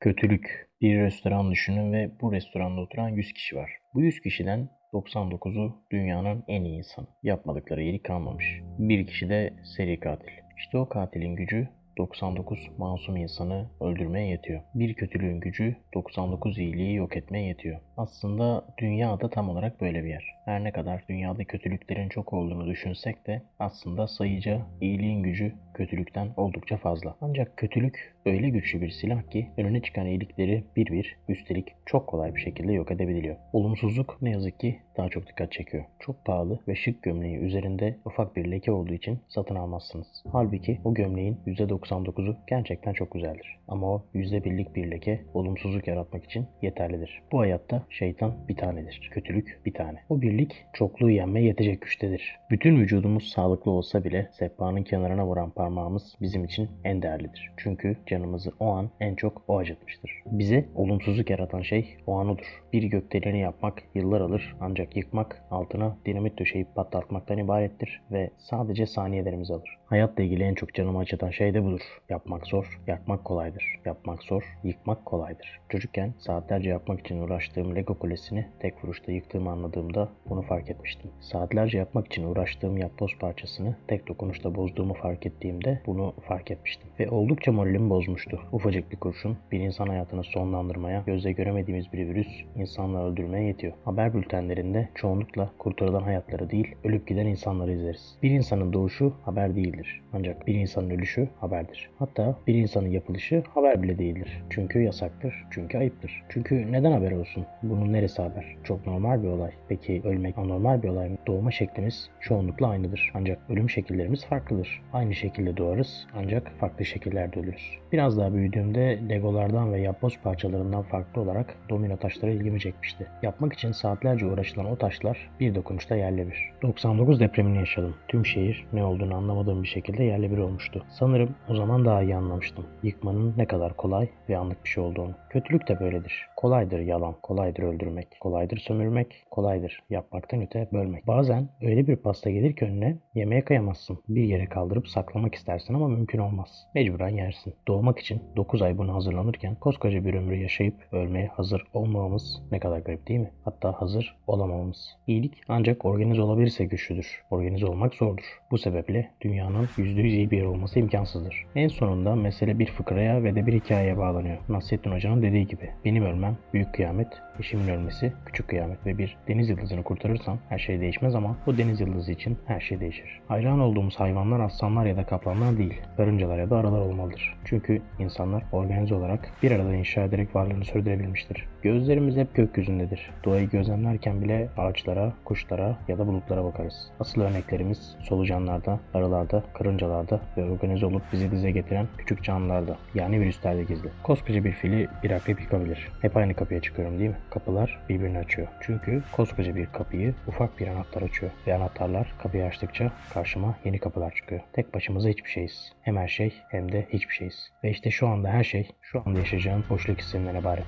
Kötülük. Bir restoran düşünün ve bu restoranda oturan 100 kişi var. Bu 100 kişiden 99'u dünyanın en iyi insanı. Yapmadıkları iyilik kalmamış. Bir kişi de seri katil. İşte o katilin gücü 99 masum insanı öldürmeye yetiyor. Bir kötülüğün gücü 99 iyiliği yok etmeye yetiyor. Aslında dünya da tam olarak böyle bir yer. Her ne kadar dünyada kötülüklerin çok olduğunu düşünsek de aslında sayıca iyiliğin gücü kötülükten oldukça fazla. Ancak kötülük öyle güçlü bir silah ki önüne çıkan iyilikleri bir bir üstelik çok kolay bir şekilde yok edebiliyor. Olumsuzluk ne yazık ki daha çok dikkat çekiyor. Çok pahalı ve şık gömleği üzerinde ufak bir leke olduğu için satın almazsınız. Halbuki o gömleğin %99'u gerçekten çok güzeldir. Ama o %1'lik bir leke olumsuzluk yaratmak için yeterlidir. Bu hayatta şeytan bir tanedir. Kötülük bir tane. O birlik çokluğu yenmeye yetecek güçtedir. Bütün vücudumuz sağlıklı olsa bile sehpanın kenarına vuran parmağımız bizim için en değerlidir. Çünkü canımızı o an en çok o acıtmıştır. Bize olumsuzluk yaratan şey o an odur. Bir gökdeleni yapmak yıllar alır ancak yıkmak altına dinamit döşeyip patlatmaktan ibarettir ve sadece saniyelerimizi alır. Hayatla ilgili en çok canımı acıtan şey de budur. Yapmak zor, yapmak kolaydır. Yapmak zor, yıkmak kolaydır. Çocukken saatlerce yapmak için uğraştığım Lego kulesini tek vuruşta yıktığımı anladığımda bunu fark etmiştim. Saatlerce yapmak için uğraştığım yapboz parçasını tek dokunuşta bozduğumu fark ettiğimde bunu fark etmiştim. Ve oldukça moralimi bozmuştu. Ufacık bir kurşun bir insan hayatını sonlandırmaya, gözle göremediğimiz bir virüs insanları öldürmeye yetiyor. Haber bültenlerinde çoğunlukla kurtarılan hayatları değil, ölüp giden insanları izleriz. Bir insanın doğuşu haber değildir. Ancak bir insanın ölüşü haberdir. Hatta bir insanın yapılışı haber bile değildir. Çünkü yasaktır, çünkü ayıptır. Çünkü neden haber olsun? Bunun neresi haber? Çok normal bir olay. Peki ölmek anormal bir olay mı? Doğma şeklimiz çoğunlukla aynıdır. Ancak ölüm şekillerimiz farklıdır. Aynı şekilde doğarız ancak farklı şekillerde ölürüz. Biraz daha büyüdüğümde legolardan ve yapboz parçalarından farklı olarak domino taşları ilgimi çekmişti. Yapmak için saatlerce uğraşılan o taşlar bir dokunuşta yerle bir. 99 depremini yaşadım. Tüm şehir ne olduğunu anlamadığım bir şekilde yerle bir olmuştu. Sanırım o zaman daha iyi anlamıştım. Yıkmanın ne kadar kolay ve anlık bir şey olduğunu. Kötülük de böyledir. Kolaydır yalan, kolaydır öldürmek, kolaydır sömürmek, kolaydır yapmaktan öte bölmek. Bazen öyle bir pasta gelir ki önüne yemeğe kıyamazsın. Bir yere kaldırıp saklamak istersin ama mümkün olmaz. Mecburen yersin. Doğmak için 9 ay buna hazırlanırken koskoca bir ömrü yaşayıp ölmeye hazır olmamamız ne kadar garip değil mi? Hatta hazır olamamamız. İyilik ancak organize olabilirse güçlüdür. Organize olmak zordur. Bu sebeple dünyanın %100 iyi bir yer olması imkansızdır. En sonunda mesele bir fıkraya ve de bir hikayeye bağlanıyor. Nasrettin Hoca'nın dediği gibi benim ölmem büyük kıyamet, eşimin ölmesi küçük kıyamet ve bir deniz yıldızını kurtarırsam her şey değişmez ama o deniz yıldızı için her şey değişir. Hayran olduğumuz hayvanlar aslanlar ya da kaplanlar değil, karıncalar ya da arılar olmalıdır. Çünkü insanlar organize olarak bir arada inşa ederek varlığını sürdürebilmiştir. Gözlerimiz hep gökyüzündedir. Doğayı gözlemlerken bile ağaçlara, kuşlara ya da bulutlara bakarız. Asıl örneklerimiz solucanlarda, arılarda, karıncalarda ve organize olup bizi dize getiren küçük canlılarda yani virüslerde gizli. Koskoca bir fili bir akrep yıkabilir. Hep aynı kapıya çıkıyorum değil mi? Kapılar birbirini açıyor. Çünkü koskoca bir kapıyı ufak bir anahtar açıyor. Ve anahtarlar kapıyı açtıkça karşıma yeni kapılar çıkıyor. Tek başımıza hiçbir şeyiz. Hem her şey hem de hiçbir şeyiz. Ve işte şu anda her şey şu anda yaşayacağım boşluk hissinden ibaret.